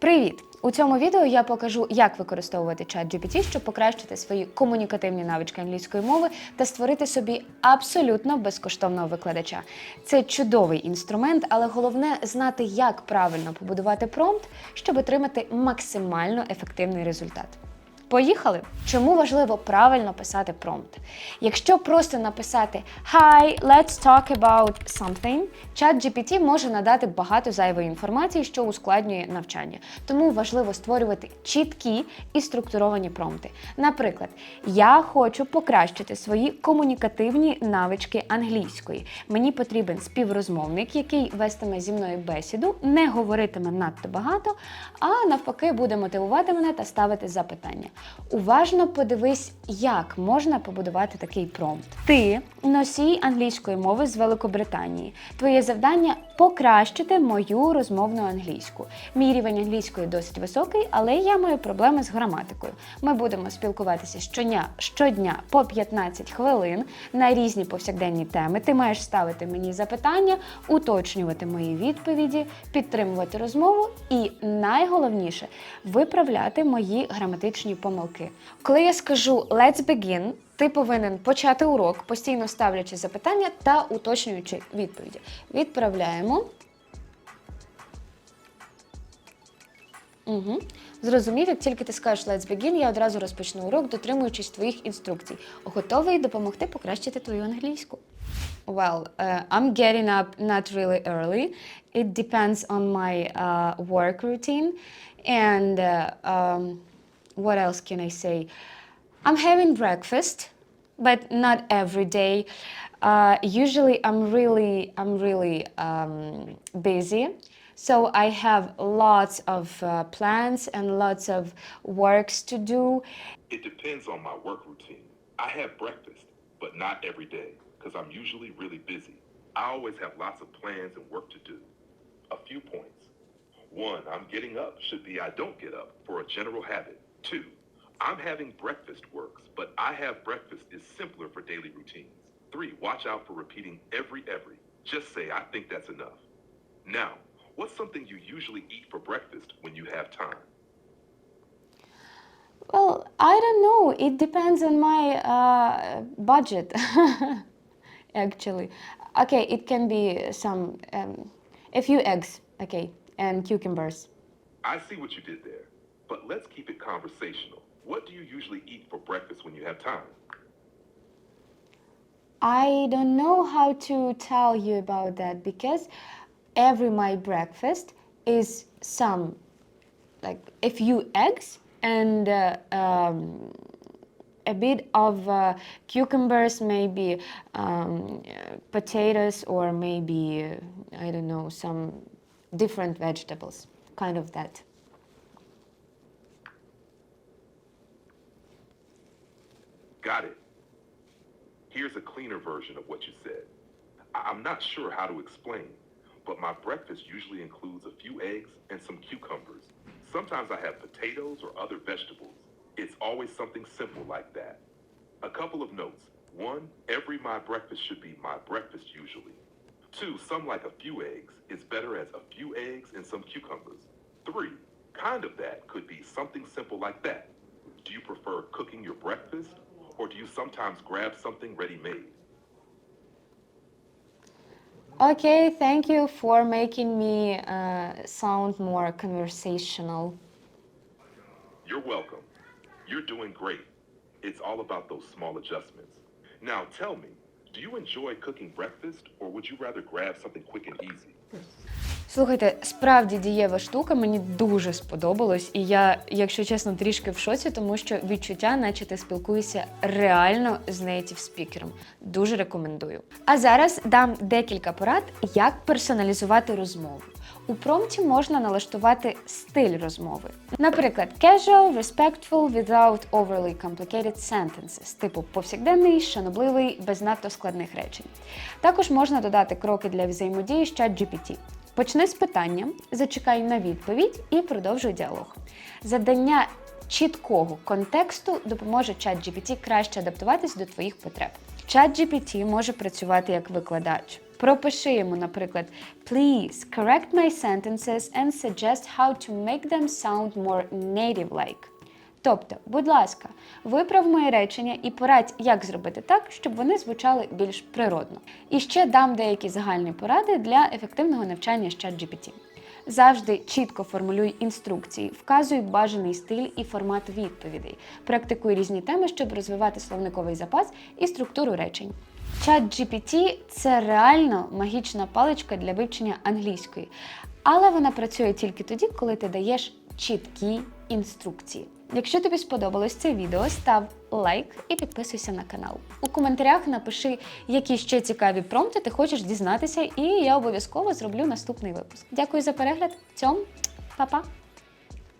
Привіт! У цьому відео я покажу, як використовувати чат GPT, щоб покращити свої комунікативні навички англійської мови та створити собі абсолютно безкоштовного викладача. Це чудовий інструмент, але головне знати, як правильно побудувати промпт, щоб отримати максимально ефективний результат. Поїхали! Чому важливо правильно писати промпт? Якщо просто написати Hi, let's talk about something, чат GPT може надати багато зайвої інформації, що ускладнює навчання. Тому важливо створювати чіткі і структуровані промпти. Наприклад, я хочу покращити свої комунікативні навички англійської. Мені потрібен співрозмовник, який вестиме зі мною бесіду, не говоритиме надто багато, а навпаки буде мотивувати мене та ставити запитання. Уважно подивись, як можна побудувати такий промпт. Ти носій англійської мови з Великобританії. Твоє завдання покращити мою розмовну англійську. Мій рівень англійської досить високий, але я маю проблеми з граматикою. Ми будемо спілкуватися щодня, щодня по 15 хвилин на різні повсякденні теми. Ти маєш ставити мені запитання, уточнювати мої відповіді, підтримувати розмову і найголовніше виправляти мої граматичні помилки. Коли я скажу let's begin, ти повинен почати урок, постійно ставлячи запитання та уточнюючи відповіді. Відправляємо. Угу. Зрозумів, як тільки ти скажеш let's begin, я одразу розпочну урок, дотримуючись твоїх інструкцій. Готовий допомогти покращити твою англійську. Well, uh, I'm getting up not really early. It depends on my uh, work routine. And uh, um, what else can I say? I'm having breakfast, but not every day. Uh, usually, I'm really, I'm really um, busy. So I have lots of uh, plans and lots of works to do. It depends on my work routine. I have breakfast, but not every day because I'm usually really busy. I always have lots of plans and work to do. A few points. One, I'm getting up should be I don't get up for a general habit. Two, I'm having breakfast works, but I have breakfast is simpler for daily routines. Three, watch out for repeating every every. Just say I think that's enough. Now, what's something you usually eat for breakfast when you have time? Well, I don't know. It depends on my uh, budget, actually. Okay, it can be some, um, a few eggs, okay, and cucumbers. I see what you did there, but let's keep it conversational. What do you usually eat for breakfast when you have time? I don't know how to tell you about that because every my breakfast is some, like a few eggs and uh, um, a bit of uh, cucumbers, maybe um, potatoes, or maybe uh, I don't know some different vegetables, kind of that. Got it. Here's a cleaner version of what you said. I- I'm not sure how to explain, but my breakfast usually includes a few eggs and some cucumbers. Sometimes I have potatoes or other vegetables. It's always something simple like that. A couple of notes. One, every my breakfast should be my breakfast usually. Two, some like a few eggs is better as a few eggs and some cucumbers. Three, kind of that could be something simple like that. Do you prefer cooking your breakfast or do you sometimes grab something ready made? Okay, thank you for making me uh, sound more conversational. You're welcome. You're doing great. It's all about those small adjustments. Now tell me, do you enjoy cooking breakfast or would you rather grab something quick and easy? Слухайте, справді дієва штука, мені дуже сподобалось, і я, якщо чесно, трішки в шоці, тому що відчуття, наче ти спілкуєшся реально з нейтів спікером. Дуже рекомендую. А зараз дам декілька порад, як персоналізувати розмову. У промпті можна налаштувати стиль розмови. Наприклад, casual, respectful, without overly complicated sentences, типу повсякденний, шанобливий, без надто складних речень. Також можна додати кроки для взаємодії з ChatGPT. Почни з питання, зачекай на відповідь і продовжуй діалог. Завдання чіткого контексту допоможе ChatGPT краще адаптуватись до твоїх потреб. ChatGPT може працювати як викладач. Пропиши йому, наприклад, Please correct my sentences and suggest how to make them sound more native-like. Тобто, будь ласка, виправ мої речення і порадь, як зробити так, щоб вони звучали більш природно. І ще дам деякі загальні поради для ефективного навчання з ChatGPT. Завжди чітко формулюй інструкції, вказуй бажаний стиль і формат відповідей. Практикуй різні теми, щоб розвивати словниковий запас і структуру речень. ChatGPT – це реально магічна паличка для вивчення англійської, але вона працює тільки тоді, коли ти даєш чіткі інструкції. Якщо тобі сподобалось це відео, став лайк і підписуйся на канал. У коментарях напиши, які ще цікаві промпти ти хочеш дізнатися, і я обов'язково зроблю наступний випуск. Дякую за перегляд. Цьом, па-па!